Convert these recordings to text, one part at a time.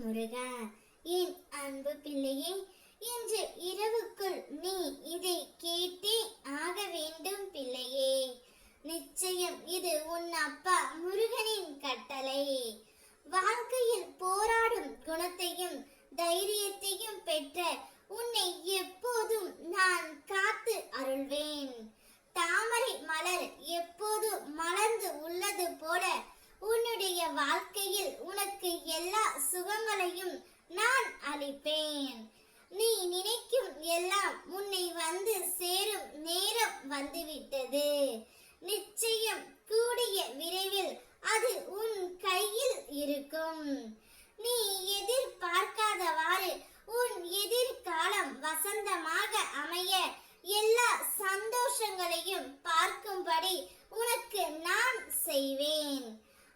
முருகா என் அன்பு பிள்ளையே இன்று இரவுக்குள் நீ இதை கேட்டே ஆக வேண்டும் பிள்ளையே. நிச்சயம் இது உன் அப்பா முருகனின் கட்டளை. வாழ்க்கையில் போராடும் குணத்தையும் தைரியத்தையும் பெற்ற உன்னை எப்போதும் நான் காத்து அருள்வேன் தாமரை மலர் எப்போது மலர்ந்து உள்ளது போல உன்னுடைய வாழ்க்கையில் உனக்கு எல்லா சுகங்களையும் நான் அளிப்பேன். நீ நினைக்கும் எல்லாம் உன்னை வந்து சேரும் நேரம் வந்துவிட்டது. நிச்சயம் கூடிய விரைவில் அது உன் கையில் இருக்கும். நீ எதிர்பார்க்காதவாறு உன் எதிர்காலம் வசந்தமாக அமைய எல்லா சந்தோஷங்களையும் பார்க்கும்படி உனக்கு நான் செய்வேன்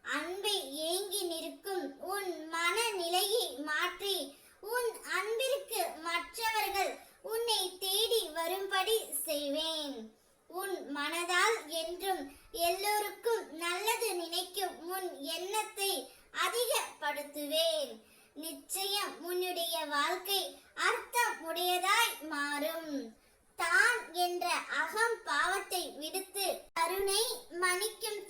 அன்பை ஏங்கி நிற்கும் உன் மனநிலையை மாற்றி உன் அன்பிற்கு மற்றவர்கள் உன்னை தேடி வரும்படி செய்வேன். உன் மனதால் என்றும் எல்லோருக்கும் நல்லது நினைக்கும் உன் எண்ணத்தை அதிகப்படுத்துவேன். நிச்சயம் உன்னுடைய வாழ்க்கை அர்த்தம் உடையதாய் மாறும். தான் என்ற அகம் பாவத்தை விடுத்து கருணை மன்னிக்கும்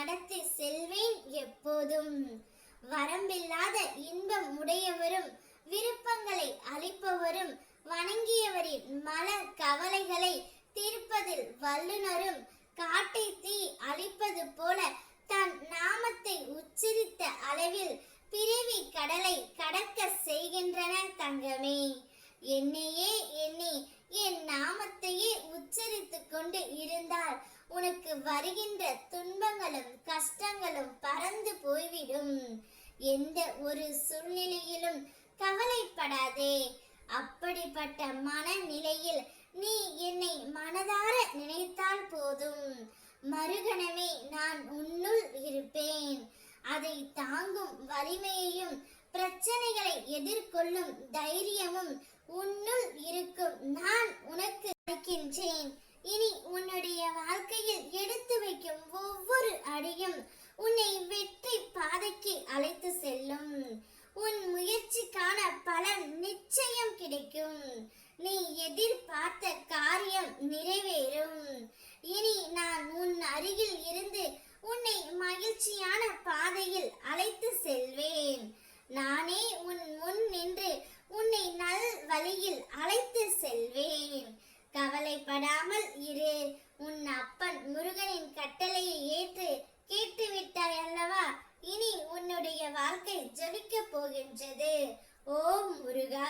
நடத்தி செல்வேன் எப்போதும். வரம்பில்லாத இன்பம் உடையவரும் விருப்பங்களை அளிப்பவரும் வணங்கியவரின் மன கவலைகளை தீர்ப்பதில் வல்லுனரும் காட்டை தீ அழிப்பது போல தன் நாமத்தை உச்சரித்த அளவில் பிறவி கடலை கடக்க செய்கின்றன தங்கமே. என்னையே எண்ணி என் நாமத்தையே உச்சரித்துக் கொண்டு இருந்தால் உனக்கு வருகின்ற துன்பங்களும் கஷ்டங்களும் பறந்து போய்விடும். எந்த ஒரு சூழ்நிலையிலும் கவலைப்படாதே. அப்படிப்பட்ட மனநிலையில் நீ என்னை மனதார நினைத்தால் போதும். மறுகணமே நான் உன்னுள் இருப்பேன். அதை தாங்கும் வலிமையையும் பிரச்சனைகளை எதிர்கொள்ளும் தைரியமும் உன்னுள் இருக்கும். நான் உனக்கு அளிக்கின்றேன். இனி உன்னுடைய வாழ்க்கையில் எடுத்து வைக்கும் ஒவ்வொரு அடியும் உன்னை வெற்றி பாதைக்கு அழைத்து செல்லும். உன் முயற்சிக்கான பலன் நிச்சயம் கிடைக்கும். நீ எதிர்பார்த்த காரியம் நிறைவேறும். இனி நான் உன் அருகில் இருந்து உன்னை மகிழ்ச்சியான பாதையில் அழைத்து செல்வேன். நானே உன் முன் நின்று உன்னை நல் வழியில் அழைத்து செல்வேன். வாழ்க்கை ஜொலிக்கப் போகின்றது. ஓம் முருகா.